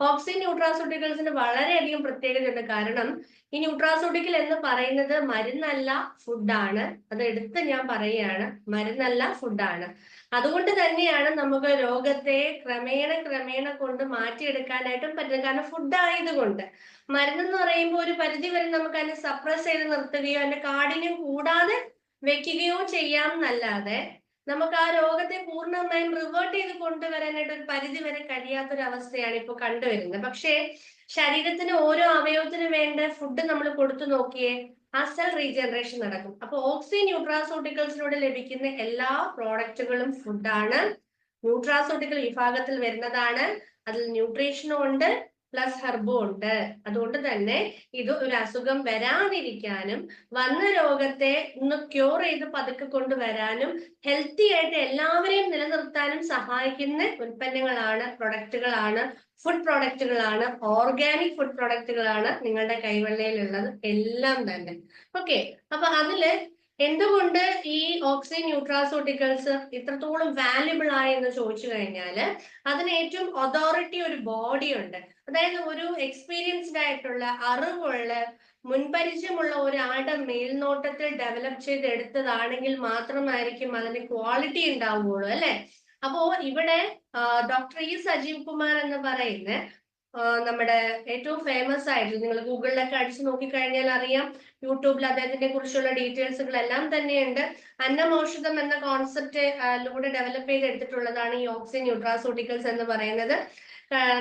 ഓക്സി ന്യൂട്രാസ്യൂട്ടിക്കൽസിന് വളരെയധികം പ്രത്യേകതയുണ്ട്. കാരണം ഈ ന്യൂട്രാസ്യൂട്ടിക്കൽ എന്ന് പറയുന്നത് മരുന്നല്ല ഫുഡാണ് അത് എടുത്ത് ഞാൻ പറയുകയാണ് മരുന്നല്ല ഫുഡാണ് അതുകൊണ്ട് തന്നെയാണ് നമുക്ക് രോഗത്തെ ക്രമേണ ക്രമേണ കൊണ്ട് മാറ്റിയെടുക്കാനായിട്ടും പറ്റുന്നത്. കാരണം ഫുഡ് ആയതുകൊണ്ട് മരുന്നെന്ന് പറയുമ്പോൾ ഒരു പരിധി വരെ നമുക്ക് അതിനെ സപ്രസ് ചെയ്ത് നിർത്തുകയോ അതിന്റെ കാഠിന്യം കൂടാതെ വെക്കുകയോ ചെയ്യാം എന്നല്ലാതെ നമുക്ക് ആ രോഗത്തെ പൂർണമായും റിവേർട്ട് ചെയ്ത് കൊണ്ടുവരാനായിട്ട് ഒരു പരിധി വരെ കഴിയാത്തൊരു അവസ്ഥയാണ് ഇപ്പോൾ കണ്ടുവരുന്നത്. പക്ഷേ ശരീരത്തിന് ഓരോ അവയവത്തിനും വേണ്ട ഫുഡ് നമ്മൾ കൊടുത്തു നോക്കിയേ ആ സെൽ റീജനറേഷൻ നടക്കും. അപ്പൊ ഓക്സി ന്യൂട്രാസോട്ടിക്കൽസിലൂടെ ലഭിക്കുന്ന എല്ലാ പ്രോഡക്റ്റുകളും ഫുഡാണ് ന്യൂട്രാസോട്ടിക്കൽ വിഭാഗത്തിൽ വരുന്നതാണ്. അതിൽ ന്യൂട്രീഷനും ഉണ്ട്. പ്ലസ് ഹെർബോ ഉണ്ട്. അതുകൊണ്ട് തന്നെ ഇത് ഒരു അസുഖം വരാതിരിക്കാനും വന്ന രോഗത്തെ ഒന്ന് ക്യൂർ ചെയ്ത് പതുക്കെ കൊണ്ടുവരാനും ഹെൽത്തി ആയിട്ട് എല്ലാവരെയും നിലനിർത്താനും സഹായിക്കുന്ന ഉൽപ്പന്നങ്ങളാണ് പ്രൊഡക്റ്റുകളാണ് ഫുഡ് പ്രോഡക്റ്റുകളാണ് ഓർഗാനിക് ഫുഡ് പ്രോഡക്റ്റുകളാണ് നിങ്ങളുടെ കൈവെള്ളയിലുള്ളത് എല്ലാം തന്നെ. ഓക്കെ അപ്പൊ അതിൽ എന്തുകൊണ്ട് ഈ ഓക്സി ന്യൂട്രാസോട്ടിക്കൽസ് ഇത്രത്തോളം വാല്യുബിൾ ആയി എന്ന് ചോദിച്ചു കഴിഞ്ഞാൽ അതിന് ഏറ്റവും അതോറിറ്റി ഒരു ബോഡി ഉണ്ട്. അതായത് ഒരു എക്സ്പീരിയൻസ്ഡ് ആയിട്ടുള്ള അറിവുള്ള മുൻപരിചയമുള്ള ഒരാളുടെ മേൽനോട്ടത്തിൽ ഡെവലപ്പ് ചെയ്തെടുത്തതാണെങ്കിൽ മാത്രമായിരിക്കും അതിന് ക്വാളിറ്റി ഉണ്ടാവുകയുള്ളൂ അല്ലെ? അപ്പോ ഇവിടെ ഡോക്ടർ ഇ സജീവ് കുമാർ എന്ന് പറയുന്ന നമ്മുടെ ഏറ്റവും ഫേമസ് ആയിട്ട് നിങ്ങൾ ഗൂഗിളിലൊക്കെ അടിച്ചു നോക്കിക്കഴിഞ്ഞാൽ അറിയാം യൂട്യൂബിൽ അദ്ദേഹത്തിനെ കുറിച്ചുള്ള ഡീറ്റെയിൽസുകൾ എല്ലാം തന്നെയുണ്ട് അന്നമൗഷധം എന്ന കോൺസെപ്റ്റിലൂടെ ഡെവലപ്പ് ചെയ്തെടുത്തിട്ടുള്ളതാണ് ഈ ഓക്സി ന്യൂട്രാസൂട്ടിക്കൽസ് എന്ന് പറയുന്നത്.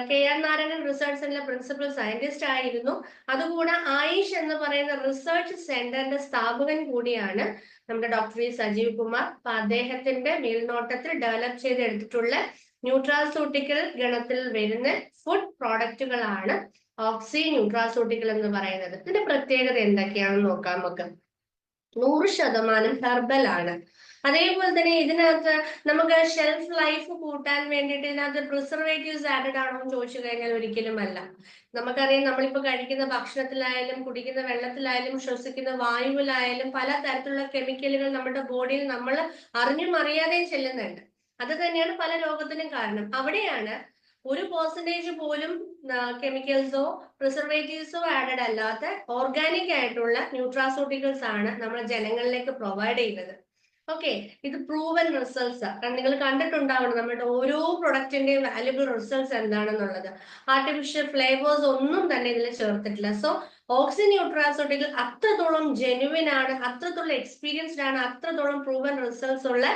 കെ ആർ നാരായണൻ റിസർച്ച് സെന്ററിലെ പ്രിൻസിപ്പൽ സയന്റിസ്റ്റ് ആയിരുന്നു. അതുകൂടെ ആയിഷ് എന്ന് പറയുന്ന റിസർച്ച് സെന്ററിന്റെ സ്ഥാപകൻ കൂടിയാണ് നമ്മുടെ ഡോക്ടർ വി സജീവ് കുമാർ. അപ്പൊ അദ്ദേഹത്തിന്റെ മേൽനോട്ടത്തിൽ ഡെവലപ്പ് ചെയ്തെടുത്തിട്ടുള്ള ന്യൂട്രാസൂട്ടിക്കൽ ഗണത്തിൽ വരുന്ന ഫുഡ് പ്രോഡക്റ്റുകളാണ് ഓക്സി ന്യൂട്രാസൂട്ടിക്കൽ എന്ന് പറയുന്നത്. ഇതിന്റെ പ്രത്യേകത എന്തൊക്കെയാണെന്ന് നോക്കാം നമുക്ക്. നൂറ് ശതമാനം ഹെർബൽ ആണ്. അതേപോലെ തന്നെ ഇതിനകത്ത് നമുക്ക് ഷെൽഫ് ലൈഫ് കൂട്ടാൻ വേണ്ടിയിട്ട് ഇതിനകത്ത് പ്രിസർവേറ്റീവ്സ് ആഡഡ് ആണോ എന്ന് ചോദിച്ചു കഴിഞ്ഞാൽ ഒരിക്കലും അല്ല. നമുക്കറിയാം നമ്മളിപ്പോൾ കഴിക്കുന്ന ഭക്ഷണത്തിലായാലും കുടിക്കുന്ന വെള്ളത്തിലായാലും ശ്വസിക്കുന്ന വായുവിലായാലും പല തരത്തിലുള്ള കെമിക്കലുകൾ നമ്മുടെ ബോഡിയിൽ നമ്മൾ അറിഞ്ഞും അറിയാതെയും ചെല്ലുന്നുണ്ട്. അത് തന്നെയാണ് പല രോഗത്തിനും കാരണം. അവിടെയാണ് ഒരു പെർസെന്റേജ് പോലും കെമിക്കൽസോ പ്രിസർവേറ്റീവ്സോ ആഡഡ് അല്ലാത്ത ഓർഗാനിക് ആയിട്ടുള്ള ന്യൂട്രാസോട്ടിക്കൽസ് ആണ് നമ്മൾ ജനങ്ങളിലേക്ക് പ്രൊവൈഡ് ചെയ്യുന്നത്. ഓക്കെ ഇത് പ്രൂവൻ റിസൾട്ട്സ് കാരണം നിങ്ങൾ കണ്ടിട്ടുണ്ടാവണം നമ്മുടെ ഓരോ പ്രൊഡക്റ്റിന്റെയും വാല്യുബിൾ റിസൾട്ട്സ് എന്താണെന്നുള്ളത്. ആർട്ടിഫിഷ്യൽ ഫ്ലേവേഴ്സ് ഒന്നും തന്നെ ഇതിൽ ചേർത്തിട്ടില്ല. സോ ഓക്സിജൻ ന്യൂട്രാസോട്ടിക്കൽ അത്രത്തോളം ജെനുവിൻ ആണ് അത്രത്തോളം എക്സ്പീരിയൻസ്ഡ് ആണ് അത്രത്തോളം പ്രൂവൻ റിസൾട്ട്സ് ഉള്ള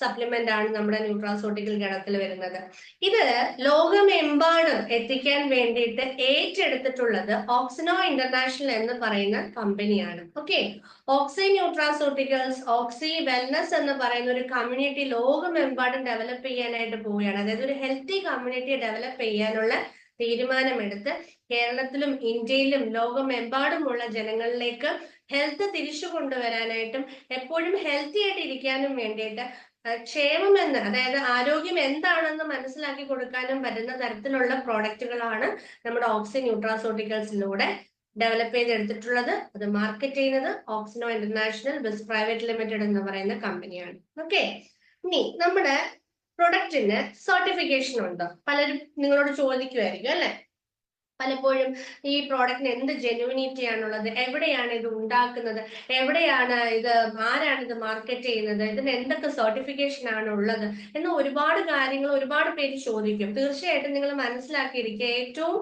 സപ്ലിമെന്റ് ആണ് നമ്മുടെ ന്യൂട്രാസോട്ടിക്കൽ ഗണത്തിൽ വരുന്നത്. ഇത് ലോകമെമ്പാടും എത്തിക്കാൻ വേണ്ടിയിട്ട് ഏറ്റെടുത്തിട്ടുള്ളത് ഓക്സിനോ ഇന്റർനാഷണൽ എന്ന് പറയുന്ന കമ്പനിയാണ് okay Oxy nutraceuticals Oxy wellness എന്ന് പറയുന്ന ഒരു കമ്മ്യൂണിറ്റി ലോകമെമ്പാടും ഡെവലപ്പ് ചെയ്യാനായിട്ട് പോവുകയാണ്. അതായത് ഒരു ഹെൽത്തി കമ്മ്യൂണിറ്റി ഡെവലപ്പ് ചെയ്യാനുള്ള തീരുമാനമെടുത്ത് കേരളത്തിലും ഇന്ത്യയിലും ലോകമെമ്പാടുമുള്ള ജനങ്ങളിലേക്ക് ഹെൽത്ത് തിരിച്ചു കൊണ്ടുവരാനായിട്ടും എപ്പോഴും ഹെൽത്തി ആയിട്ട് ഇരിക്കാനും വേണ്ടിയിട്ട് ക്ഷേമം എന്ന് അതായത് ആരോഗ്യം എന്താണെന്ന് മനസ്സിലാക്കി കൊടുക്കാനും പറ്റുന്ന തരത്തിലുള്ള പ്രോഡക്റ്റുകളാണ് നമ്മുടെ ഓക്സി ന്യൂട്രാസോട്ടിക്കൽസിലൂടെ ഡെവലപ്പ് ചെയ്തെടുത്തിട്ടുള്ളത്. അത് മാർക്കറ്റ് ചെയ്യുന്നത് ഓക്സിനോ ഇന്റർനാഷണൽ ബിസ് പ്രൈവറ്റ് ലിമിറ്റഡ് എന്ന് പറയുന്ന കമ്പനിയാണ്. ഓക്കെ. ഇനി നമ്മുടെ പ്രൊഡക്റ്റിന് സർട്ടിഫിക്കേഷൻ ഉണ്ടോ? പലരും നിങ്ങളോട് ചോദിക്കുമായിരിക്കും അല്ലെ? പലപ്പോഴും ഈ പ്രോഡക്റ്റിന് എന്ത് ജെനുവിനിറ്റി ആണുള്ളത്? എവിടെയാണ് ഇത് ഉണ്ടാക്കുന്നത്? എവിടെയാണ് ഇത് ആരാണ് ഇത് മാർക്കറ്റ് ചെയ്യുന്നത്? ഇതിന് എന്തൊക്കെ സർട്ടിഫിക്കേഷൻ ആണ് ഉള്ളത്? എന്ന് ഒരുപാട് കാര്യങ്ങൾ ഒരുപാട് പേര് ചോദിക്കും. തീർച്ചയായിട്ടും നിങ്ങൾ മനസ്സിലാക്കിയിരിക്കുക. ഏറ്റവും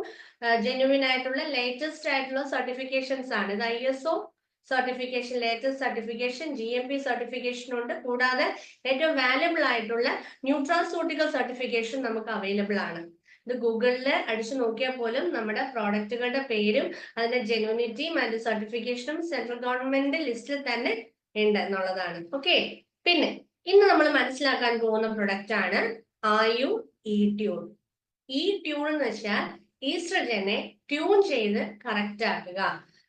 ജെനുവിൻ ആയിട്ടുള്ള ലേറ്റസ്റ്റ് ആയിട്ടുള്ള സർട്ടിഫിക്കേഷൻസ് ആണ്. ഇത് I S O certification latest certification G M P certification ഉണ്ട്. കൂടാതെ ഏറ്റവും വാല്യബിൾ ആയിട്ടുള്ള ന്യൂട്രാസൂട്ടിക്കൽ സർട്ടിഫിക്കേഷൻ നമുക്ക് അവൈലബിൾ ആണ്. ഇത് ഗൂഗിളിൽ അടിച്ചു നോക്കിയാൽ പോലും നമ്മുടെ പ്രോഡക്റ്റുകളുടെ പേരും അതിന്റെ ജെനുവിനിറ്റിയും അതിന്റെ സർട്ടിഫിക്കേഷനും സെൻട്രൽ ഗവൺമെന്റ് ലിസ്റ്റിൽ തന്നെ ഉണ്ട് എന്നുള്ളതാണ്. ഓക്കെ? പിന്നെ ഇന്ന് നമ്മൾ മനസ്സിലാക്കാൻ പോകുന്ന പ്രൊഡക്റ്റ് ആണ് ആയു ഇ ട്യൂൺ. ഈ ട്യൂൺ എന്ന് വെച്ചാൽ ഈസ്ട്രജനെ ട്യൂൺ ചെയ്ത് കറക്റ്റ് ആക്കുക.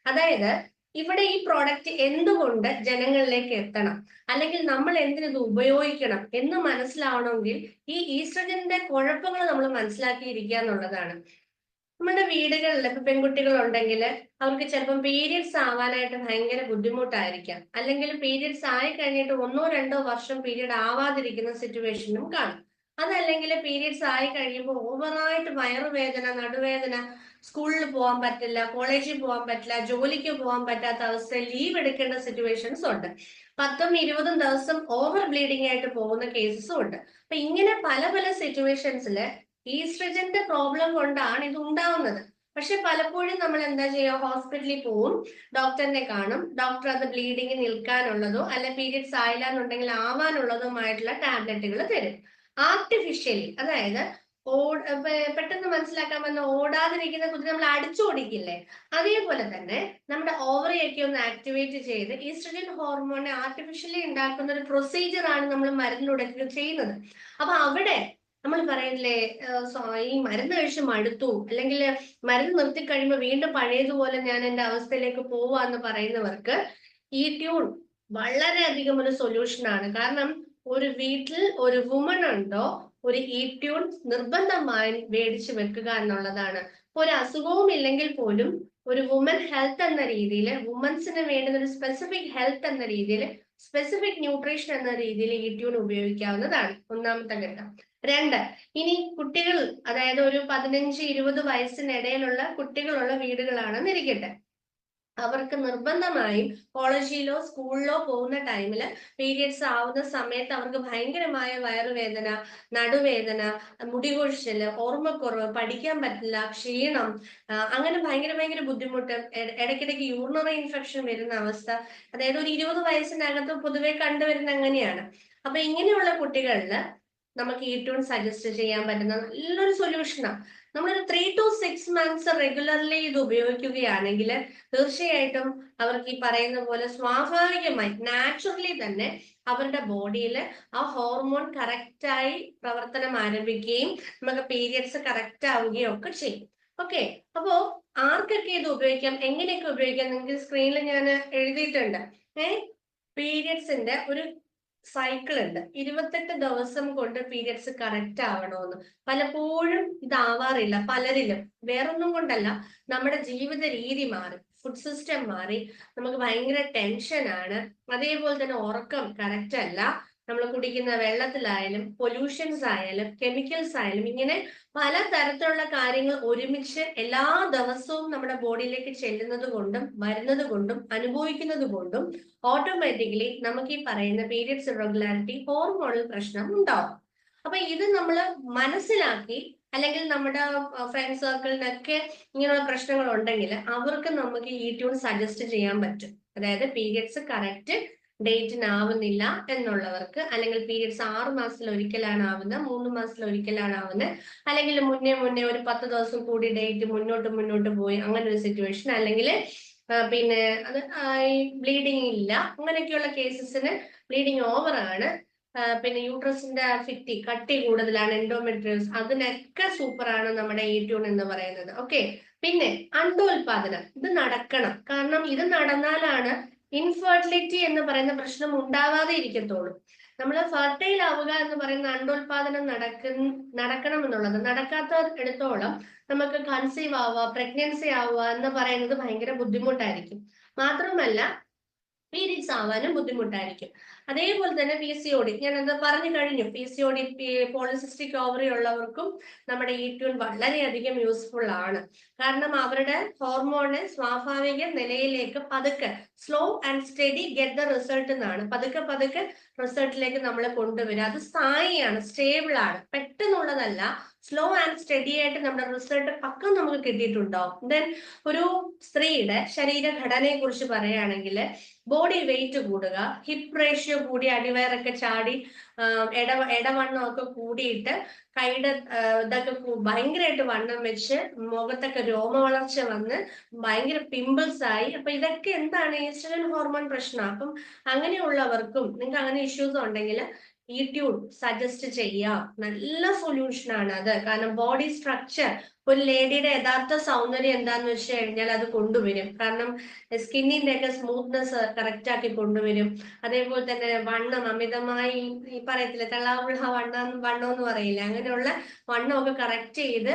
അതായത് ഇവിടെ ഈ പ്രോഡക്റ്റ് എന്തുകൊണ്ട് ജനങ്ങളിലേക്ക് എത്തണം? അല്ലെങ്കിൽ നമ്മൾ എന്തിനത് ഉപയോഗിക്കണം എന്ന് മനസ്സിലാവണമെങ്കിൽ ഈ ഈസ്ട്രജന്റെ കുഴപ്പങ്ങൾ നമ്മൾ മനസ്സിലാക്കിയിരിക്കുക എന്നുള്ളതാണ്. നമ്മുടെ വീടുകളിൽ ഇപ്പൊ പെൺകുട്ടികൾ ഉണ്ടെങ്കിൽ അവർക്ക് ചിലപ്പം പീരിയഡ്സ് ആവാനായിട്ട് ഭയങ്കര ബുദ്ധിമുട്ടായിരിക്കാം. അല്ലെങ്കിൽ പീരിയഡ്സ് ആയി കഴിഞ്ഞിട്ട് ഒന്നോ രണ്ടോ വർഷം പീരിയഡ് ആവാതിരിക്കുന്ന സിറ്റുവേഷനും കാണും. അതല്ലെങ്കിൽ പീരീഡ്സ് ആയി കഴിയുമ്പോൾ ഓവറായിട്ട് വയറുവേദന നടുവേദന സ്കൂളിൽ പോകാൻ പറ്റില്ല കോളേജിൽ പോകാൻ പറ്റില്ല ജോലിക്ക് പോകാൻ പറ്റാത്ത അവസ്ഥ ലീവ് എടുക്കേണ്ട സിറ്റുവേഷൻസ് ഉണ്ട്. പത്തും ഇരുപതും ദിവസം ഓവർ ബ്ലീഡിംഗ് ആയിട്ട് പോകുന്ന കേസസും ഉണ്ട്. അപ്പൊ ഇങ്ങനെ പല പല സിറ്റുവേഷൻസിൽ ഈസ്ട്രജന്റെ പ്രോബ്ലം കൊണ്ടാണ് ഇത് ഉണ്ടാവുന്നത്. പക്ഷെ പലപ്പോഴും നമ്മൾ എന്താ ചെയ്യുക? ഹോസ്പിറ്റലിൽ പോവും ഡോക്ടറിനെ കാണും ഡോക്ടർ അത് ബ്ലീഡിങ് നിൽക്കാനുള്ളതോ അല്ല പീരിയഡ്സ് ആയില്ല എന്നുണ്ടെങ്കിൽ ആവാനുള്ളതുമായിട്ടുള്ള ടാബ്ലറ്റുകൾ തരും. ആർട്ടിഫിഷ്യലി അതായത് പെട്ടെന്ന് മനസ്സിലാക്കാൻ പറ്റുന്ന ഓടാതിരിക്കുന്ന കുതിര നമ്മൾ അടിച്ചോടിക്കില്ലേ അതേപോലെ തന്നെ നമ്മുടെ ഓവറിയൊക്കെ ഒന്ന് ആക്ടിവേറ്റ് ചെയ്ത് ഈസ്ട്രജൻ ഹോർമോണെ ആർട്ടിഫിഷ്യലി ഉണ്ടാക്കുന്ന ഒരു പ്രൊസീജിയർ ആണ് നമ്മൾ മരുന്നിലൂടെ ചെയ്യുന്നത്. അപ്പൊ അവിടെ നമ്മൾ പറയുന്നില്ലേ ഈ മരുന്ന് കഴിച്ച് മടുത്തു. അല്ലെങ്കിൽ മരുന്ന് നിർത്തി കഴിയുമ്പോൾ വീണ്ടും പഴയതുപോലെ ഞാൻ എന്റെ അവസ്ഥയിലേക്ക് പോവാന്ന് പറയുന്നവർക്ക് ഈ ട്യൂൺ വളരെയധികം ഒരു സൊല്യൂഷൻ ആണ്. കാരണം ഒരു വീട്ടിൽ ഒരു വുമൺ ഉണ്ടോ ഒരു ഈ ട്യൂൺ നിർബന്ധമായി മേടിച്ചു വെക്കുക എന്നുള്ളതാണ്. ഒരു അസുഖവും ഇല്ലെങ്കിൽ പോലും ഒരു വുമൻ ഹെൽത്ത് എന്ന രീതിയിൽ വുമൻസിന് വേണ്ടുന്ന ഒരു സ്പെസിഫിക് ഹെൽത്ത് എന്ന രീതിയിൽ സ്പെസിഫിക് ന്യൂട്രീഷൻ എന്ന രീതിയിൽ ഈ ട്യൂൺ ഉപയോഗിക്കാവുന്നതാണ്. ഒന്നാമത്തെ ഘട്ടം. രണ്ട് ഇനി കുട്ടികൾ അതായത് ഒരു പതിനഞ്ച് ഇരുപത് വയസ്സിനിടയിലുള്ള കുട്ടികളുള്ള വീടുകളാണെന്ന് ഇരിക്കട്ടെ അവർക്ക് നിർബന്ധമായും കോളേജിലോ സ്കൂളിലോ പോകുന്ന ടൈമിൽ പീരിയഡ്സ് ആവുന്ന സമയത്ത് അവർക്ക് ഭയങ്കരമായ വയറുവേദന നടുവേദന മുടികൊഴിച്ചൽ ഓർമ്മക്കുറവ് പഠിക്കാൻ പറ്റില്ല ക്ഷീണം അങ്ങനെ ഭയങ്കര ഭയങ്കര ബുദ്ധിമുട്ട് ഇട- ഇടയ്ക്കിടയ്ക്ക് യൂറിനറി ഇൻഫെക്ഷൻ വരുന്ന അവസ്ഥ. അതായത് ഒരു ഇരുപത് വയസ്സിനകത്ത് പൊതുവെ കണ്ടുവരുന്ന അങ്ങനെയാണ്. അപ്പൊ ഇങ്ങനെയുള്ള കുട്ടികളിൽ നമുക്ക് ഈ ടൂൺ സജസ്റ്റ് ചെയ്യാൻ പറ്റുന്ന നല്ലൊരു സൊല്യൂഷനാണ് നമ്മളൊരു three to six months regularly ഇത് ഉപയോഗിക്കുകയാണെങ്കിൽ തീർച്ചയായിട്ടും അവർക്ക് ഈ പറയുന്ന പോലെ സ്വാഭാവികമായി നാച്ചുറലി തന്നെ അവരുടെ ബോഡിയിൽ ആ ഹോർമോൺ കറക്റ്റായി പ്രവർത്തനം ആരംഭിക്കുകയും നമുക്ക് പീരിയഡ്സ് കറക്റ്റ് ആവുകയും ഒക്കെ ചെയ്യും. ഓക്കെ അപ്പോ ആർക്കൊക്കെ ഇത് ഉപയോഗിക്കാം? എങ്ങനെയൊക്കെ ഉപയോഗിക്കാം? നിങ്ങൾക്ക് സ്ക്രീനിൽ ഞാൻ എഴുതിയിട്ടുണ്ട്. ഏഹ് പീരിയഡ്സിന്റെ ഒരു സൈക്കിൾ ഉണ്ട്. ഇരുപത്തെട്ട് ദിവസം കൊണ്ട് പീരിയഡ്സ് കറക്റ്റ് ആവണമെന്ന് പലപ്പോഴും ഇതാവാറില്ല പലരിലും. വേറൊന്നും കൊണ്ടല്ല നമ്മുടെ ജീവിത രീതി മാറി ഫുഡ് സിസ്റ്റം മാറി നമുക്ക് ഭയങ്കര ടെൻഷനാണ് അതേപോലെ തന്നെ ഉറക്കം കറക്റ്റ് അല്ല. നമ്മൾ കുടിക്കുന്ന വെള്ളത്തിലായാലും പൊല്യൂഷൻസ് ആയാലും കെമിക്കൽസ് ആയാലും ഇങ്ങനെ പല തരത്തിലുള്ള കാര്യങ്ങൾ ഒരുമിച്ച് എല്ലാ ദിവസവും നമ്മുടെ ബോഡിയിലേക്ക് ചെല്ലുന്നത് കൊണ്ടും വരുന്നത് കൊണ്ടും അനുഭവിക്കുന്നത് കൊണ്ടും ഓട്ടോമാറ്റിക്കലി നമുക്ക് ഈ പറയുന്ന പീരിയഡ്സ് ഇറഗുലാരിറ്റി ഹോർമോണൽ പ്രശ്നം ഉണ്ടാവും. അപ്പൊ ഇത് നമ്മൾ മനസ്സിലാക്കി അല്ലെങ്കിൽ നമ്മുടെ ഫ്രണ്ട് സർക്കിളിനൊക്കെ ഇങ്ങനെയുള്ള പ്രശ്നങ്ങൾ ഉണ്ടെങ്കിൽ അവർക്ക് നമുക്ക് ഈ ട്യൂൺ സജസ്റ്റ് ചെയ്യാൻ പറ്റും. അതായത് പീരിയഡ്സ് കറക്റ്റ് ഡേറ്റിനാവുന്നില്ല എന്നുള്ളവർക്ക് അല്ലെങ്കിൽ പീരീഡ്സ് ആറ് മാസത്തിൽ ഒരിക്കലാണ് ആവുന്നത് മൂന്ന് മാസത്തിൽ ഒരിക്കലാണ് ആവുന്നത് അല്ലെങ്കിൽ മുന്നേ മുന്നേ ഒരു പത്ത് ദിവസം കൂടി ഡേറ്റ് മുന്നോട്ട് മുന്നോട്ട് പോയി അങ്ങനെ ഒരു സിറ്റുവേഷൻ അല്ലെങ്കിൽ പിന്നെ അത് ബ്ലീഡിങ് ഇല്ല അങ്ങനെയൊക്കെയുള്ള കേസസിന് ബ്ലീഡിങ് ഓവർ ആണ്. പിന്നെ യൂട്രസിന്റെ ഫിറ്റി കട്ടി കൂടുതലാണ് എൻഡോമെട്രിയോസ് അതിനൊക്കെ സൂപ്പറാണ് നമ്മുടെ ട്യൂൺ എന്ന് പറയുന്നത്. ഓക്കെ പിന്നെ അണ്ടോൽപാദനം ഇത് നടക്കണം. കാരണം ഇത് നടന്നാലാണ് ഇൻഫെർട്ടിലിറ്റി എന്ന് പറയുന്ന പ്രശ്നം ഉണ്ടാവാതെ ഇരിക്കത്തുള്ളൂ നമ്മൾ ഫെർട്ടൈൽ ആവുക എന്ന് പറയുന്ന അണ്ടോൽപാദനം നടക്ക നടക്കണം എന്നുള്ളത്. നടക്കാത്ത എടുത്തോളം നമുക്ക് കൺസീവ് ആവുക പ്രഗ്നൻസി ആവുക എന്ന് പറയുന്നത് ഭയങ്കര ബുദ്ധിമുട്ടായിരിക്കും. മാത്രമല്ല പീരീഡ്സ് ആവാനും ബുദ്ധിമുട്ടായിരിക്കും. അതേപോലെ തന്നെ പി സി ഒ ഞാൻ എന്താ പറഞ്ഞു കഴിഞ്ഞു. P C O polycystic ovary ഉള്ളവർക്കും നമ്മുടെ ഈ ട്യൂൺ വളരെയധികം യൂസ്ഫുൾ ആണ്. കാരണം അവരുടെ ഹോർമോണ് സ്വാഭാവിക നിലയിലേക്ക് പതുക്കെ slow and steady get the result എന്നാണ്. പതുക്കെ പതുക്കെ റിസൾട്ടിലേക്ക് നമ്മളെ കൊണ്ടുവരിക. അത് സ്ഥായിയാണ് സ്റ്റേബിൾ ആണ്. പെട്ടെന്നുള്ളതല്ല സ്ലോ ആൻഡ് സ്റ്റഡി ആയിട്ട് നമ്മുടെ റിസൾട്ട് പക്കം നമുക്ക് കിട്ടിയിട്ടുണ്ടാവും ദെൻ ഒരു സ്ത്രീയുടെ ശരീരഘടനയെ കുറിച്ച് പറയുകയാണെങ്കിൽ ബോഡി വെയിറ്റ് കൂടുക ഹിപ്പ് റേഷ്യോ കൂടി അടിവയറൊക്കെ ചാടി ഇട ഇടവണ്ണം ഒക്കെ കൂടിയിട്ട് കൈയുടെ ഇതൊക്കെ ഭയങ്കരമായിട്ട് വണ്ണം വെച്ച് മുഖത്തൊക്കെ രോമ വളർച്ച വന്ന് ഭയങ്കര പിമ്പിൾസ് ആയി. അപ്പൊ ഇതൊക്കെ എന്താണ് ഈസ്ട്രജൻ ഹോർമോൺ പ്രശ്നം? അപ്പം അങ്ങനെയുള്ളവർക്കും നിങ്ങൾക്ക് അങ്ങനെ ഇഷ്യൂസ് ഉണ്ടെങ്കിൽ ഈ ട്യൂൺ സജസ്റ്റ് ചെയ്യാം നല്ല സൊല്യൂഷൻ ആണ് അത്. കാരണം ബോഡി സ്ട്രക്ചർ ഒരു ലേഡിയുടെ യഥാർത്ഥ സൗന്ദര്യം എന്താന്ന് വെച്ച് കഴിഞ്ഞാൽ അത് കൊണ്ടുവരും. കാരണം സ്കിന്നിന്റെ ഒക്കെ സ്മൂത്ത്നെസ് കറക്റ്റ് ആക്കി കൊണ്ടുവരും. അതേപോലെ തന്നെ വണ്ണം അമിതമായി ഈ പറയത്തില്ല തള്ളാവുള്ള വണ്ണം വണ്ണം എന്ന് പറയില്ല അങ്ങനെയുള്ള വണ്ണമൊക്കെ കറക്റ്റ് ചെയ്ത്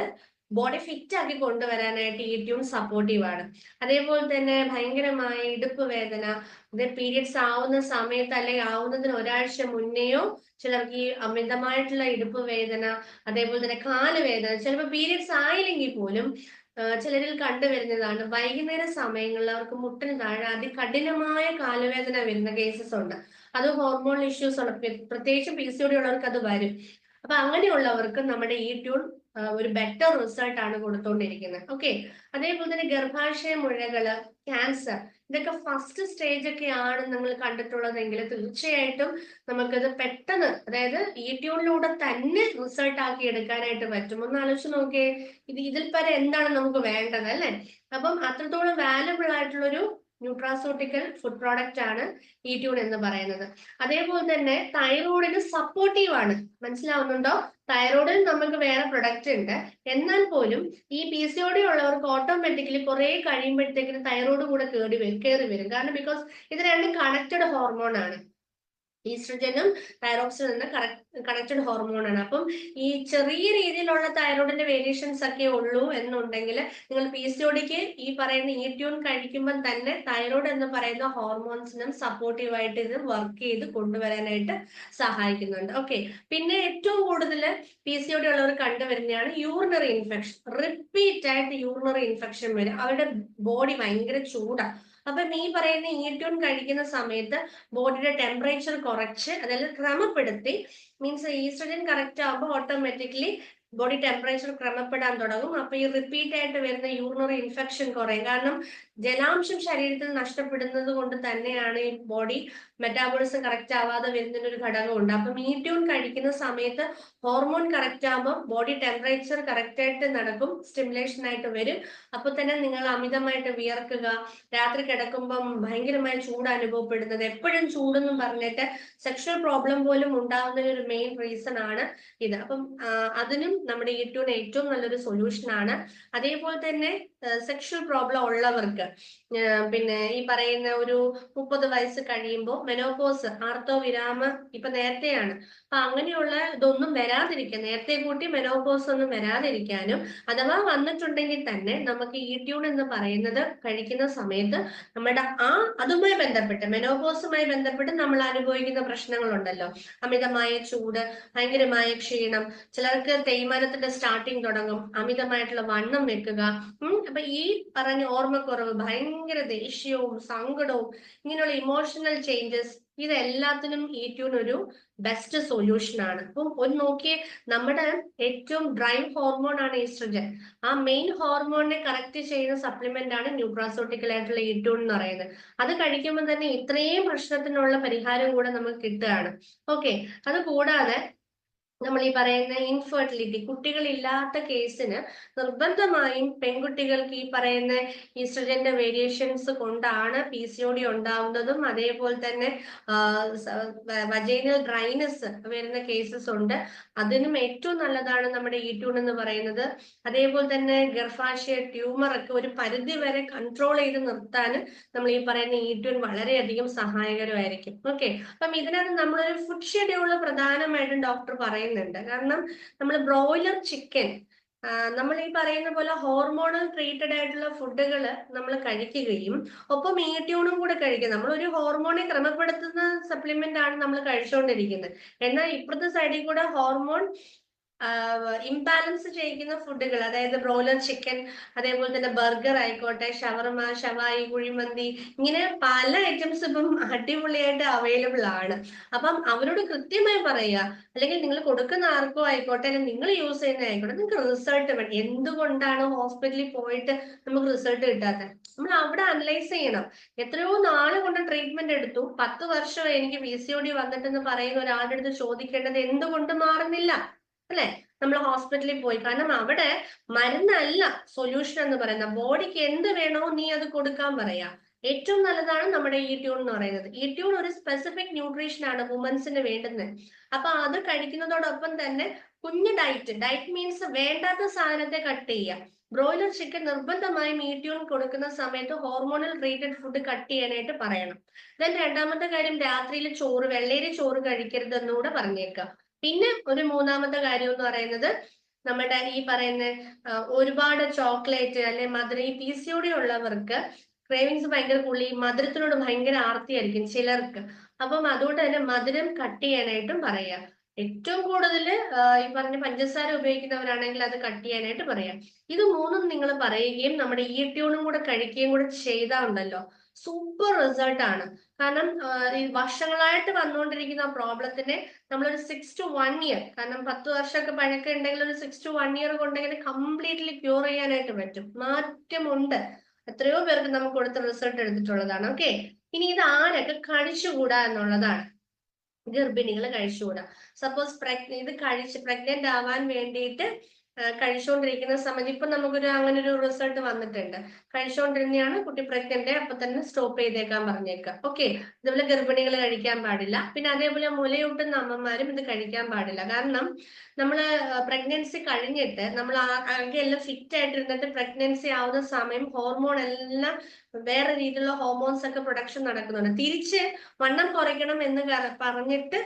ബോഡി ഫിറ്റ് ആക്കി കൊണ്ടുവരാനായിട്ട് ഈ ട്യൂൺ സപ്പോർട്ടീവ് ആണ്. അതേപോലെ തന്നെ ഭയങ്കരമായ ഇടുപ്പ് വേദന ഇത് പീരിയഡ്സ് ആവുന്ന സമയത്ത് അല്ലെങ്കിൽ ആവുന്നതിന് ഒരാഴ്ച മുന്നെയോ ചിലർക്ക് ഈ അമിതമായിട്ടുള്ള ഇടുപ്പ് വേദന അതേപോലെ തന്നെ കാൽ വേദന ചിലപ്പോൾ പീരിയഡ്സ് ആയില്ലെങ്കിൽ പോലും ചിലരിൽ കണ്ടുവരുന്നതാണ്. വൈകുന്നേര സമയങ്ങളിൽ അവർക്ക് മുട്ടിന് താഴെ അതികഠിനമായ കാലുവേദന വരുന്ന കേസസ് ഉണ്ട്. അത് ഹോർമോൺ ഇഷ്യൂസ് ഉണ്ട് പ്രത്യേകിച്ച് പി സി ഉള്ളവർക്ക് അത് വരും. അപ്പൊ അങ്ങനെയുള്ളവർക്ക് നമ്മുടെ ഈ ട്യൂൺ ഒരു ബെറ്റർ റിസൾട്ട് ആണ് കൊടുത്തോണ്ടിരിക്കുന്നത് ഓക്കെ അതേപോലെ തന്നെ ഗർഭാശയ മുഴകൾ ക്യാൻസർ ഇതൊക്കെ ഫസ്റ്റ് സ്റ്റേജ് ഒക്കെ ആണ് നിങ്ങൾ കണ്ടിട്ടുള്ളതെങ്കിൽ തീർച്ചയായിട്ടും നമുക്കത് പെട്ടെന്ന് അതായത് ഈ ട്യൂണിലൂടെ തന്നെ റിസൾട്ട് ആക്കി എടുക്കാനായിട്ട് പറ്റും. ഒന്ന് ആലോചിച്ച് നോക്കിയേ ഇത് ഇതിൽ പരെ എന്താണ് നമുക്ക് വേണ്ടത് അല്ലെ? അപ്പം അത്രത്തോളം വാല്യബിൾ ആയിട്ടുള്ളൊരു ന്യൂട്രാസോട്ടിക്കൽ ഫുഡ് പ്രോഡക്റ്റ് ആണ് ഈ ട്യൂൺ എന്ന് പറയുന്നത്. അതേപോലെ തന്നെ തൈറോയിഡിന് സപ്പോർട്ടീവ് ആണ്. മനസ്സിലാവുന്നുണ്ടോ? തൈറോയിഡിൽ നമുക്ക് വേറെ പ്രൊഡക്റ്റ് ഉണ്ട്. എന്നാൽ പോലും ഈ പി സി ഒ ഡി ഉള്ളവർക്ക് ഓട്ടോമാറ്റിക്കലി കുറെ കഴിയുമ്പോഴത്തേക്കിന് തൈറോയിഡ് കൂടെ കയറി കയറി വരും. കാരണം ബിക്കോസ് ഇത് രണ്ടും കണക്റ്റഡ് ഹോർമോൺ ആണ്. ഈസ്ട്രജനും തൈറോക്സിനും എന്ന കണക്റ്റഡ് ഹോർമോൺ ആണ്. അപ്പം ഈ ചെറിയ രീതിയിലുള്ള തൈറോയിഡിന്റെ വേരിയേഷൻസ് ഒക്കെ ഉള്ളൂ എന്നുണ്ടെങ്കിൽ നിങ്ങൾ പി സി ഒടിക്ക് ഈ പറയുന്ന ഈ ട്യൂൺ കഴിക്കുമ്പോൾ തന്നെ തൈറോയിഡ് എന്ന് പറയുന്ന ഹോർമോൺസിനും സപ്പോർട്ടീവായിട്ട് ഇത് വർക്ക് ചെയ്ത് കൊണ്ടുവരാനായിട്ട് സഹായിക്കുന്നുണ്ട്. ഓക്കെ പിന്നെ ഏറ്റവും കൂടുതൽ പി സി ഒടി ഉള്ളവർ കണ്ടുവരുന്നതാണ് യൂറിനറി ഇൻഫെക്ഷൻ റിപ്പീറ്റ് ആയിട്ട് യൂറിനറി ഇൻഫെക്ഷൻ വരും. അവരുടെ ബോഡി ഭയങ്കര ചൂടാണ് അപ്പം നീ പറയുന്ന ഈട്യൂൺ കഴിക്കുന്ന സമയത്ത് ബോഡിയുടെ ടെമ്പറേച്ചർ കുറച്ച് അതായത് ക്രമപ്പെടുത്തി മീൻസ് ഈസ്ട്രജൻ കറക്റ്റ് ആകുമ്പോൾ ഓട്ടോമാറ്റിക്കലി ബോഡി ടെമ്പറേച്ചർ ക്രമപ്പെടാൻ തുടങ്ങും. അപ്പൊ ഈ റിപ്പീറ്റ് ആയിട്ട് വരുന്ന യൂറിനറി ഇൻഫെക്ഷൻ കുറയും. കാരണം ജലാംശം ശരീരത്തിൽ നഷ്ടപ്പെടുന്നത് കൊണ്ട് തന്നെയാണ് ഈ ബോഡി മെറ്റാബോളിസം കറക്റ്റ് ആവാതെ വരുന്നതിന് ഒരു ഘടകമുണ്ട്. അപ്പൊ മീറ്റ്യൂൺ കഴിക്കുന്ന സമയത്ത് ഹോർമോൺ കറക്റ്റ് ആകുമ്പോൾ ബോഡി ടെമ്പറേച്ചർ കറക്റ്റ് ആയിട്ട് നടക്കും സ്റ്റിമുലേഷൻ ആയിട്ട് വരും. അപ്പൊ തന്നെ നിങ്ങൾ അമിതമായിട്ട് വിയർക്കുക രാത്രി കിടക്കുമ്പം ഭയങ്കരമായ ചൂട് അനുഭവപ്പെടുന്നത് എപ്പോഴും ചൂടെന്നും പറഞ്ഞിട്ട് സെക്ഷൽ പ്രോബ്ലം പോലും ഉണ്ടാകുന്ന ഒരു മെയിൻ റീസൺ ആണ് ഇത്. അപ്പം അതിനും നമ്മുടെ ഈ ട്യൂൺ ഏറ്റവും നല്ലൊരു സൊല്യൂഷൻ ആണ്. അതേപോലെ തന്നെ സെക്ഷൽ പ്രോബ്ലം ഉള്ളവർക്ക്. പിന്നെ ഈ പറയുന്ന ഒരു മുപ്പത് വയസ്സ് കഴിയുമ്പോൾ മെനോപോസ് ആർത്തോ വിരാമ ഇപ്പൊ നേരത്തെയാണ്. അപ്പൊ അങ്ങനെയുള്ള ഇതൊന്നും വരാതിരിക്കാൻ നേരത്തെ കൂട്ടി മെനോപോസ് ഒന്നും വരാതിരിക്കാനും അഥവാ വന്നിട്ടുണ്ടെങ്കിൽ തന്നെ നമുക്ക് ഈ ട്യൂൺ എന്ന് പറയുന്നത് കഴിക്കുന്ന സമയത്ത് നമ്മുടെ ആ അതുമായി ബന്ധപ്പെട്ട് മെനോപോസുമായി ബന്ധപ്പെട്ട് നമ്മൾ അനുഭവിക്കുന്ന പ്രശ്നങ്ങളുണ്ടല്ലോ. അമിതമായ ചൂട് ഭയങ്കരമായ ക്ഷീണം ചിലർക്ക് തേയ്മാനത്തിന്റെ സ്റ്റാർട്ടിങ് തുടങ്ങും അമിതമായിട്ടുള്ള വണ്ണം വെക്കുക അപ്പൊ ഈ പറഞ്ഞ ഓർമ്മക്കുറവ് ഭയങ്കര ദേഷ്യവും സങ്കടവും ഇങ്ങനെയുള്ള ഇമോഷണൽ ചേഞ്ചസ് ഇതെല്ലാത്തിനും ഈ ട്യൂൺ ഒരു ബെസ്റ്റ് സൊല്യൂഷൻ ആണ്. അപ്പം ഒന്ന് നോക്കിയേ നമ്മുടെ ഏറ്റവും ഡ്രൈവ് ഹോർമോൺ ആണ് ഈസ്ട്രജൻ ആ മെയിൻ ഹോർമോണിനെ കറക്റ്റ് ചെയ്യുന്ന സപ്ലിമെന്റ് ആണ് ന്യൂട്രാസോട്ടിക്കൽ ആയിട്ടുള്ള ഈ ട്യൂൺ എന്ന് പറയുന്നത്. അത് കഴിക്കുമ്പോൾ തന്നെ ഇത്രയും പ്രശ്നത്തിനുള്ള പരിഹാരം കൂടെ നമുക്ക് കിട്ടുകയാണ്. ഓക്കെ അത് കൂടാതെ നമ്മൾ ഈ പറയുന്ന ഇൻഫെർട്ടിലിറ്റി കുട്ടികളില്ലാത്ത കേസിന് നിർബന്ധമായും പെൺകുട്ടികൾക്ക് ഈ പറയുന്ന ഈസ്ട്രജന്റെ വേരിയേഷൻസ് കൊണ്ടാണ് പി സി ഒ ഡി ഉണ്ടാവുന്നതും അതേപോലെ തന്നെ വജൈനൽ ഡ്രൈനസ് വരുന്ന കേസസ് ഉണ്ട്. അതിനും ഏറ്റവും നല്ലതാണ് നമ്മുടെ ഈ ട്യൂൺ എന്ന് പറയുന്നത്. അതേപോലെ തന്നെ ഗർഭാശയ ട്യൂമർ ഒക്കെ ഒരു പരിധി വരെ കൺട്രോൾ ചെയ്ത് നിർത്താൻ നമ്മൾ ഈ പറയുന്ന ഈ ട്യൂൺ വളരെയധികം സഹായകരമായിരിക്കും. ഓക്കെ അപ്പം ഇതിനകത്ത് നമ്മളൊരു ഫുഡ് ഷെഡ്യൂൾ പ്രധാനമായിട്ടും ഡോക്ടർ പറയുന്നുണ്ട്. കാരണം നമ്മൾ ബ്രോയിലർ ചിക്കൻ നമ്മൾ ഈ പറയുന്ന പോലെ ഹോർമോണൽ ട്രീറ്റഡ് ആയിട്ടുള്ള ഫുഡുകൾ നമ്മൾ കഴിക്കുകയും ഒപ്പം ഈ ട്യൂണും കൂടെ കഴിക്കുക നമ്മൾ ഒരു ഹോർമോണെ ക്രമപ്പെടുത്തുന്ന സപ്ലിമെന്റ് ആണ് നമ്മൾ കഴിച്ചുകൊണ്ടിരിക്കുന്നത് എന്നാൽ ഇപ്പുറത്തെ സൈഡിൽ കൂടെ ഹോർമോൺ ഇംബാലൻസ് ചെയ്യിക്കുന്ന ഫുഡുകൾ അതായത് ബ്രോയിലർ ചിക്കൻ അതേപോലെ തന്നെ ബർഗർ ആയിക്കോട്ടെ ഷവർമ ഷവായി കുഴിമന്തി ഇങ്ങനെ പല ഐറ്റംസ് ഇപ്പം അടിപൊളിയായിട്ട് അവൈലബിൾ ആണ്. അപ്പം അവരോട് കൃത്യമായി പറയുക അല്ലെങ്കിൽ നിങ്ങൾ കൊടുക്കുന്ന ആർക്കോ ആയിക്കോട്ടെ അല്ലെങ്കിൽ നിങ്ങൾ യൂസ് ചെയ്യുന്ന ആയിക്കോട്ടെ നിങ്ങൾക്ക് റിസൾട്ട് വേണം. എന്തുകൊണ്ടാണ് ഹോസ്പിറ്റലിൽ പോയിട്ട് നമുക്ക് റിസൾട്ട് കിട്ടാത്തത്? നമ്മൾ അവിടെ അനലൈസ് ചെയ്യണം. എത്രയോ നാൾ കൊണ്ട് ട്രീറ്റ്മെന്റ് എടുത്തു. പത്ത് വർഷം എനിക്ക് പി സി ഒ ഡി വന്നിട്ടെന്ന് പറയുന്ന ഒരാളുടെ അടുത്ത് ചോദിക്കേണ്ടത് എന്തുകൊണ്ട് മാറുന്നില്ല? അല്ലെ? നമ്മൾ ഹോസ്പിറ്റലിൽ പോയി. കാരണം അവിടെ മരുന്നല്ല സൊല്യൂഷൻ എന്ന് പറയുന്ന ബോഡിക്ക് എന്ത് വേണോ നീ അത് കൊടുക്കാൻ പറയാ. ഏറ്റവും നല്ലതാണ് നമ്മുടെ ഈ ട്യൂൺ എന്ന് പറയുന്നത്. ഈ ട്യൂൺ ഒരു സ്പെസിഫിക് ന്യൂട്രീഷൻ ആണ് വുമൻസിന് വേണ്ടുന്നത് അപ്പൊ അത് കഴിക്കുന്നതോടൊപ്പം തന്നെ കുഞ്ഞു ഡയറ്റ് ഡയറ്റ് മീൻസ് വേണ്ടാത്ത സാധനത്തെ കട്ട് ചെയ്യുക. ബ്രോയിലർ ചിക്കൻ നിർബന്ധമായും ഈ ട്യൂൺ കൊടുക്കുന്ന സമയത്ത് ഹോർമോണൽ ട്രീറ്റഡ് ഫുഡ് കട്ട് ചെയ്യാനായിട്ട് പറയണം. ദെൻ രണ്ടാമത്തെ കാര്യം രാത്രിയിൽ ചോറ് വെള്ളേരി ചോറ് കഴിക്കരുതെന്നുകൂടെ പറഞ്ഞേക്കാം. പിന്നെ ഒരു മൂന്നാമത്തെ കാര്യം എന്ന് പറയുന്നത് നമ്മുടെ ഈ പറയുന്ന ഒരുപാട് ചോക്ലേറ്റ് അല്ലെ മധുരം ഈ പി സി ഒ ഉള്ളവർക്ക് ക്രേവിങ്സ് ഭയങ്കര കൂടുതൽ ഈ മധുരത്തിനോട് ഭയങ്കര ആർത്തിയായിരിക്കും ചിലർക്ക്. അപ്പം അതുകൊണ്ട് തന്നെ മധുരം കട്ട് ചെയ്യാനായിട്ടും പറയാം. ഏറ്റവും കൂടുതൽ ഈ പറഞ്ഞ പഞ്ചസാര ഉപയോഗിക്കുന്നവരാണെങ്കിൽ അത് കട്ട് ചെയ്യാനായിട്ട് പറയാം. ഇത് മൂന്നും നിങ്ങൾ പറയുകയും നമ്മുടെ ഈ ട്യൂണും കൂടെ കഴിക്കുകയും കൂടെ ചെയ്താൽ ഉണ്ടല്ലോ. സൂപ്പർ റിസൾട്ട് ആണ്. കാരണം ഈ വർഷങ്ങളായിട്ട് വന്നുകൊണ്ടിരിക്കുന്ന പ്രോബ്ലത്തിനെ നമ്മളൊരു സിക്സ് ടു വൺ ഇയർ കാരണം പത്ത് വർഷമൊക്കെ പഴക്കം ഉണ്ടെങ്കിൽ ഒരു സിക്സ് ടു വൺ ഇയർ കൊണ്ടെങ്കിൽ കംപ്ലീറ്റ്ലി ക്യൂർ ചെയ്യാനായിട്ട് പറ്റും. മാറ്റമുണ്ട്. എത്രയോ പേർക്ക് നമുക്ക് കൊടുത്ത റിസൾട്ട് എടുത്തിട്ടുള്ളതാണ്. ഓക്കെ ഇനി ഇത് ആരൊക്കെ കഴിച്ചുകൂടാ എന്നുള്ളതാണ്. ഗർഭിണികൾ കഴിച്ചുകൂടാ. സപ്പോസ് പ്രഗ്ന ഇത് കഴിച്ച് പ്രഗ്നന്റ് ആവാൻ വേണ്ടിയിട്ട് കഴിച്ചുകൊണ്ടിരിക്കുന്ന സമയത്ത് ഇപ്പൊ നമുക്കൊരു അങ്ങനെ ഒരു റിസൾട്ട് വന്നിട്ടുണ്ട്. കഴിച്ചുകൊണ്ടിരുന്നതാണ് കുട്ടി പ്രഗ്നന്റ് അപ്പൊ തന്നെ സ്റ്റോപ്പ് ചെയ്തേക്കാൻ പറഞ്ഞേക്കാം. ഓക്കെ? ഇതുപോലെ ഗർഭിണികൾ കഴിക്കാൻ പാടില്ല. പിന്നെ അതേപോലെ മുലയൂട്ടുന്ന അമ്മമാരും ഇത് കഴിക്കാൻ പാടില്ല. കാരണം നമ്മൾ പ്രഗ്നൻസി കഴിഞ്ഞിട്ട് നമ്മൾ ആകെ എല്ലാം ഫിറ്റ് ആയിട്ടിരുന്നിട്ട് പ്രഗ്നൻസി ആവുന്ന സമയം ഹോർമോൺ എല്ലാം വേറെ രീതിയിലുള്ള ഹോർമോൺസ് ഒക്കെ പ്രൊഡക്ഷൻ നടക്കുന്നുണ്ട്. തിരിച്ച് വണ്ണം കുറയ്ക്കണം എന്ന് പറഞ്ഞിട്ട്